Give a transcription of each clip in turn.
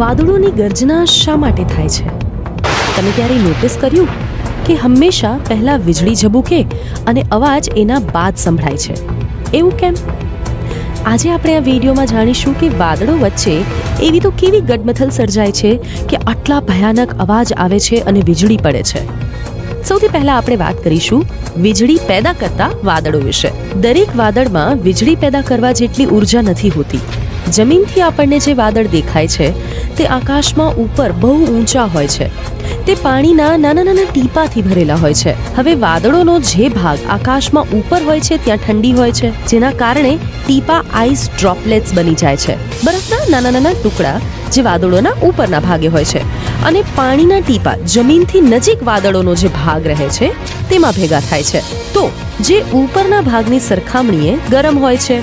વાદળોની ગર્જના શા માટે થાય છે? તમે ક્યારેય નોટિસ કર્યું કે હંમેશા પહેલા વીજળી ઝબૂકે અને અવાજ એના બાદ સંભળાય છે? એવું કેમ? આજે આપણે આ વિડીયોમાં જાણીશું કે વાદળો વચ્ચે એવી તો કેવી ગડમથલ સર્જાય છે કે આટલા ભયાનક અવાજ આવે છે અને વીજળી પડે છે. સૌથી પહેલા આપણે વાત કરીશું વીજળી પેદા કરતા વાદળો વિશે. દરેક વાદળમાં વીજળી પેદા કરવા જેટલી ઊર્જા નથી હોતી. જમીનથી આપણને જે વાદળ દેખાય છે, તે આકાશમાં ઉપર બહુ ઊંચા હોય છે. તે પાણીના નાના નાના ટીપાથી ભરેલા હોય છે. હવે વાદળોનો જે ભાગ આકાશમાં ઉપર હોય છે, ત્યાં ઠંડી હોય છે, જેના કારણે ટીપા આઈસ ડ્રોપલેટ્સ બની જાય છે. બરફના નાના નાના ટુકડા જે વાદળોના ઉપરના ભાગે હોય છે. અને પાણીના ટીપા જમીનથી નજીક વાદળોનો જે ભાગ રહે છે, તેમાં ભેગા થાય છે. તો જે ઉપરના ભાગની સરખામણીએ ગરમ હોય છે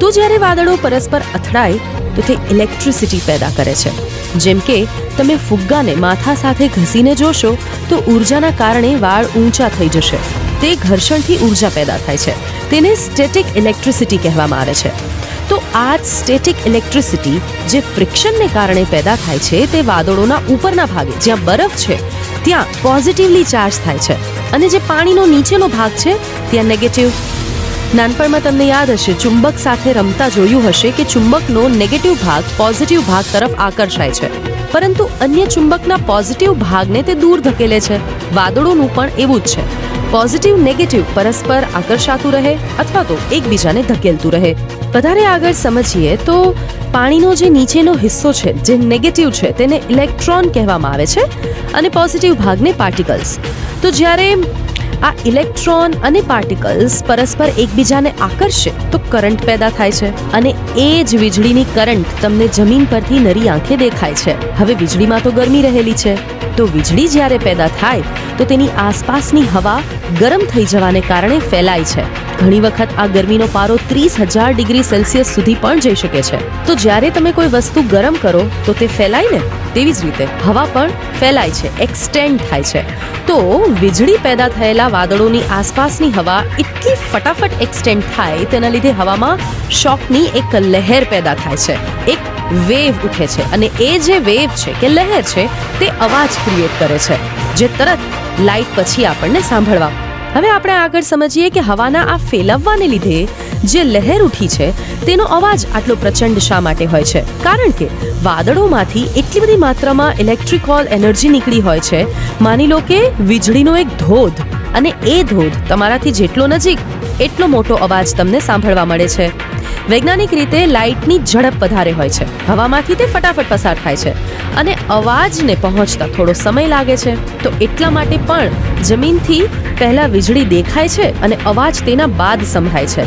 તો જ્યારે વાદળો પરસ્પર અથડાય, તો તે ઇલેક્ટ્રિસિટી પેદા કરે છે. જેમ કે, તમે ફુગ્ગાને માથા સાથે ઘસીને જોશો, તો ઉર્જાના કારણે વાળ ઊંચા થઈ જશે. તે ઘર્ષણથી ઊર્જા પેદા થાય છે. તેને સ્ટેટિક ઇલેક્ટ્રિસિટી કહેવામાં આવે છે. તો આ જ સ્ટેટિક ઇલેક્ટ્રિસિટી જે ફ્રિક્શનને કારણે પેદા થાય છે, તે વાદળોના ઉપરના ભાગે, જ્યાં બરફ છે, ત્યાં પોઝિટિવલી ચાર્જ થાય છે. અને જે પાણીનો નીચેનો ભાગ છે, ત્યાં નેગેટિવ નાનપણમાં તમને યાદ હશે, ચુંબક સાથે રમતા જોયું હશે કે ચુંબકનો નેગેટિવ ભાગ પોઝિટિવ ભાગ તરફ આકર્ષાય છે. પરંતુ અન્ય ચુંબકના પોઝિટિવ ભાગને તે દૂર ધકેલે છે. વાદળોનું પણ એવું જ છે. પોઝિટિવ નેગેટિવ પરસ્પર આકર્ષાતું રહે અથવા તો એકબીજાને ધકેલતું રહે. વધારે આગળ સમજીએ તો પાણીનો જે નીચેનો હિસ્સો છે, જે નેગેટિવ છે, તેને ઇલેક્ટ્રોન કહેવામાં આવે છે અને પોઝિટિવ ભાગને પાર્ટિકલ્સ તો જ્યારે આ ઇલેક્ટ્રોન અને પાર્ટિકલ્સ પરસ્પર એકબીજાને આકર્ષે તો કરંટ પેદા થાય છે અને એ જ વીજળીની કરંટ તમને જમીન પરથી નરી આંખે દેખાય છે. હવે વીજળીમાં તો ગરમી રહેલી છે. તો વીજળી જ્યારે પેદા થાય તો તેની આસપાસની હવા ગરમ થઈ જવાને કારણે ફેલાય છે. ઘણી વખત આ ગરમીનો પારો ત્રીસ હજાર ડિગ્રી સેલ્સિયસ સુધી પણ જઈ શકે છે. તો જ્યારે તમે કોઈ વસ્તુ ગરમ કરો, તો તે ફેલાય ને? તેવી જ રીતે હવા પણ ફેલાય છે એક્સટેન્ડ થાય છે. તો વીજળી પેદા થયેલા વાદળોની આસપાસની હવા એટલી ફટાફટ એક્સટેન્ડ થાય, તેના લીધે હવામાં શોકની એક લહેર પેદા થાય છે. એક વેવ ઉઠે છે અને એ જે વેવ છે, કે લહેર છે, તે અવાજ ક્રિએટ કરે છે. જે તરત લાઇટ પછી આપણને સાંભળવા હવે આપણે આગળ સમજીએ કે હવાના આ ફેલાવવાને લીધે જે લહેર ઉઠી છે, તેનો અવાજ આટલો પ્રચંડ શા માટે હોય છે? કારણ કે વાદળોમાંથી એટલી બધી માત્રામાં ઇલેક્ટ્રિકોલ એનર્જી નીકળી હોય છે, માની લો કે વીજળીનો એક ધોધ અને એ ધોધ તમારાથી જેટલો નજીક એટલો મોટો અવાજ તમને સાંભળવા મળે છે. વૈજ્ઞાનિક રીતે લાઇટની ઝડપ વધારે હોય છે. હવામાંથી તે ફટાફટ પસાર થાય છે અને અવાજને પહોંચતા થોડો સમય લાગે છે. તો એટલા માટે પણ જમીનથી પહેલાં વીજળી દેખાય છે અને અવાજ તેના બાદ સંભળાય છે.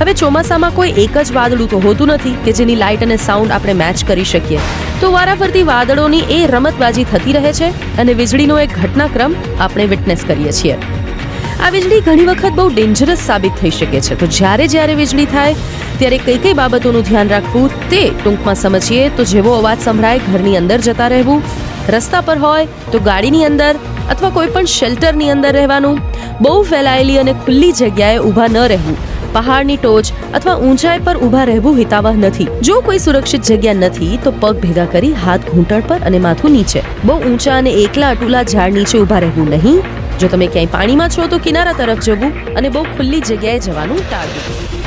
હવે ચોમાસામાં કોઈ એક જ વાદળું તો હોતું નથી કે જેની લાઇટ અને સાઉન્ડ આપણે મેચ કરી શકીએ. તો વારાફરતી વાદળોની એ રમતબાજી થતી રહે છે અને વીજળીનો એક ઘટનાક્રમ આપણે વિટનેસ કરીએ છીએ. આ વીજળી ઘણી વખત બહુ ડેન્જરસ સાબિત થઈ શકે છે. તો જ્યારે જ્યારે વીજળી થાય, ત્યારે કઈ કઈ બાબતોનું ધ્યાન રાખવું તે ટૂંકમાં સમજીએ. તો જેવો અવાજ સંભળાય, ઘરની અંદર જતા રહેવું, રસ્તા પર હોય, તો ગાડીની અંદર અથવા કોઈ પણ શેલ્ટરની અંદર રહેવાનું, બહુ ફેલાયેલી અને ખુલ્લી જગ્યાએ ઊભા ન રહેવું, પહાડની ટોચ અથવા ઊંચાઈ પર ઊભા રહેવું હિતાવહ નથી. જો કોઈ સુરક્ષિત જગ્યા નથી, તો પગ ભેગા કરી હાથ ઘૂંટણ પર અને માથું નીચે. બહુ ઊંચા અને એકલા અટુલા ઝાડ નીચે ઊભા રહેવું નહીં. જો તમે ક્યાંય પાણીમાં છો તો કિનારા તરફ જવું અને બહુ ખુલ્લી જગ્યાએ જવાનું ટાળવું.